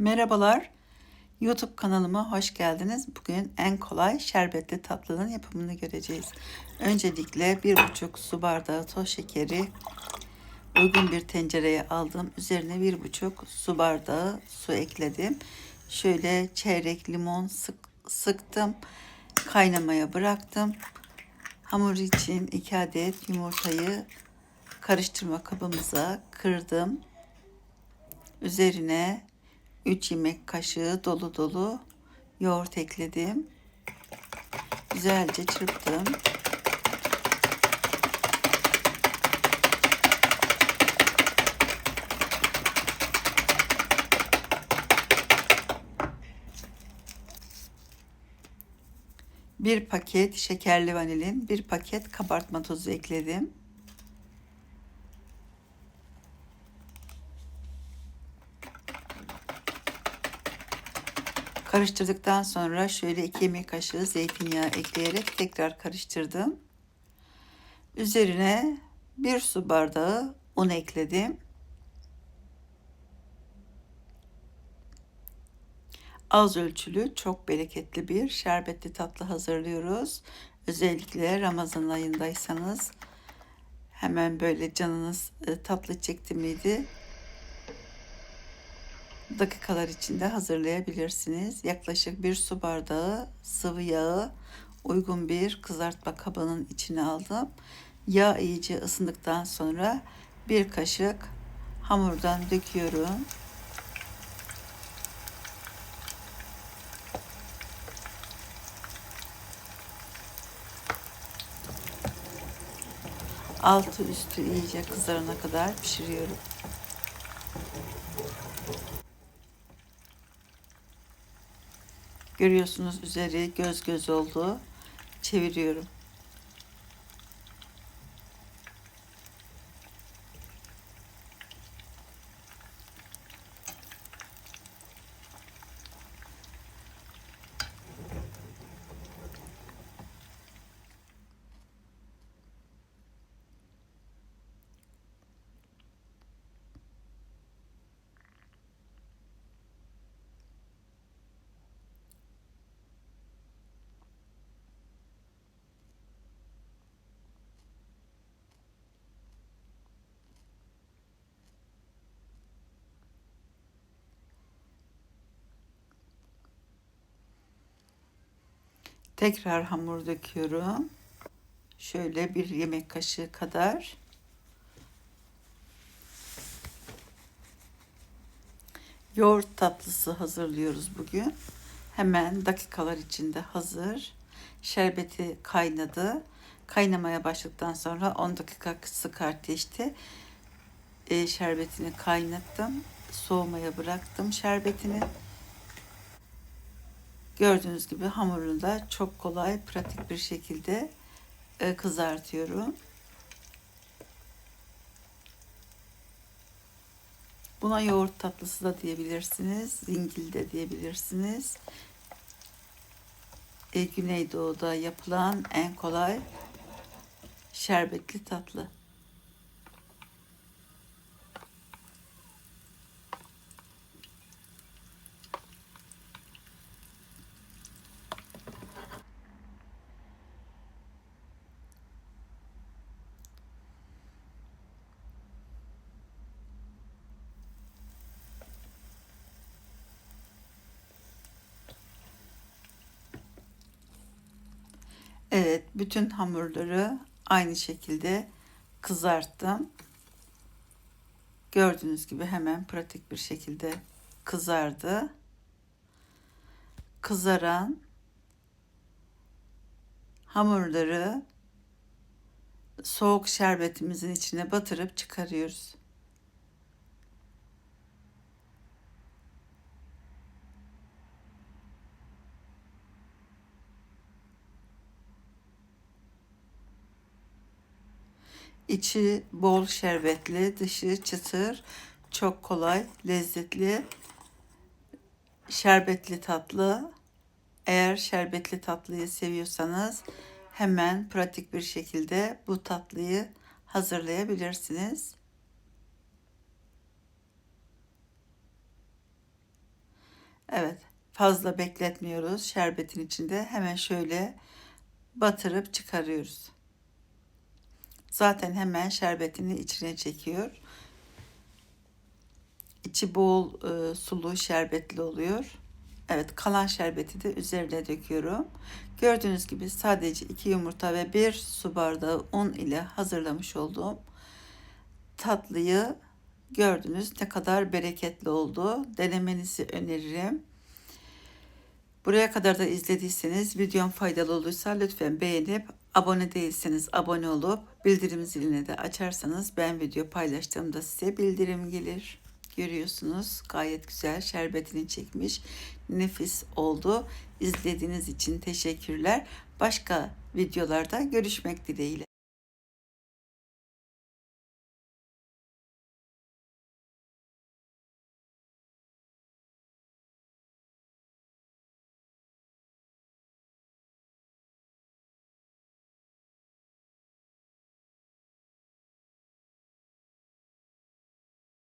Merhabalar, YouTube kanalıma hoş geldiniz. Bugün en kolay şerbetli tatlının yapımını göreceğiz. Öncelikle bir buçuk su bardağı toz şekeri uygun bir tencereye aldım. Üzerine bir buçuk su bardağı su ekledim. Şöyle çeyrek limon sık, sıktım. Kaynamaya bıraktım. Hamur için iki adet yumurtayı karıştırma kabımıza kırdım. Üzerine 3 yemek kaşığı dolu dolu yoğurt ekledim. Güzelce çırptım. Bir paket şekerli vanilin, bir paket kabartma tozu ekledim. Karıştırdıktan sonra şöyle 2 yemek kaşığı zeytinyağı ekleyerek tekrar karıştırdım. Üzerine bir su bardağı un ekledim. Az ölçülü, çok bereketli bir şerbetli tatlı hazırlıyoruz. Özellikle Ramazan ayındaysanız hemen böyle canınız e, tatlı çekti miydi? Dakikalar içinde hazırlayabilirsiniz. Yaklaşık bir su bardağı sıvı yağı uygun bir kızartma kabının içine aldım. Yağ iyice ısındıktan sonra bir kaşık hamurdan döküyorum. Altı üstü iyice kızarana kadar pişiriyorum. Görüyorsunuz üzeri göz göz oldu. Çeviriyorum. Tekrar hamur döküyorum. Şöyle bir yemek kaşığı kadar. Yoğurt tatlısı hazırlıyoruz bugün. Hemen dakikalar içinde hazır. Şerbeti kaynadı. Kaynamaya başladıktan sonra 10 dakika kısık ateşte şerbetini kaynattım. Soğumaya bıraktım şerbetini. Gördüğünüz gibi hamurunu da çok kolay, pratik bir şekilde e, kızartıyorum. Buna yoğurt tatlısı da diyebilirsiniz, zingil de diyebilirsiniz. E, Güneydoğu'da yapılan en kolay şerbetli tatlı. Evet, bütün hamurları aynı şekilde kızarttım. Gördüğünüz gibi hemen pratik bir şekilde kızardı. Kızaran hamurları soğuk şerbetimizin içine batırıp çıkarıyoruz. İçi bol şerbetli, dışı çıtır, çok kolay, lezzetli, şerbetli tatlı. Eğer şerbetli tatlıyı seviyorsanız hemen pratik bir şekilde bu tatlıyı hazırlayabilirsiniz. Evet, fazla bekletmiyoruz şerbetin içinde. Hemen şöyle batırıp çıkarıyoruz. Zaten hemen şerbetini içine çekiyor. İçi bol e, sulu şerbetli oluyor. Evet kalan şerbeti de üzerine döküyorum. Gördüğünüz gibi sadece iki yumurta ve bir su bardağı un ile hazırlamış olduğum tatlıyı gördünüz ne kadar bereketli oldu. Denemenizi öneririm. Buraya kadar da izlediyseniz videom faydalı olduysa lütfen beğenip abone değilseniz abone olup bildirim zilini de açarsanız ben video paylaştığımda size bildirim gelir. Görüyorsunuz gayet güzel şerbetini çekmiş. Nefis oldu. İzlediğiniz için teşekkürler. Başka videolarda görüşmek dileğiyle.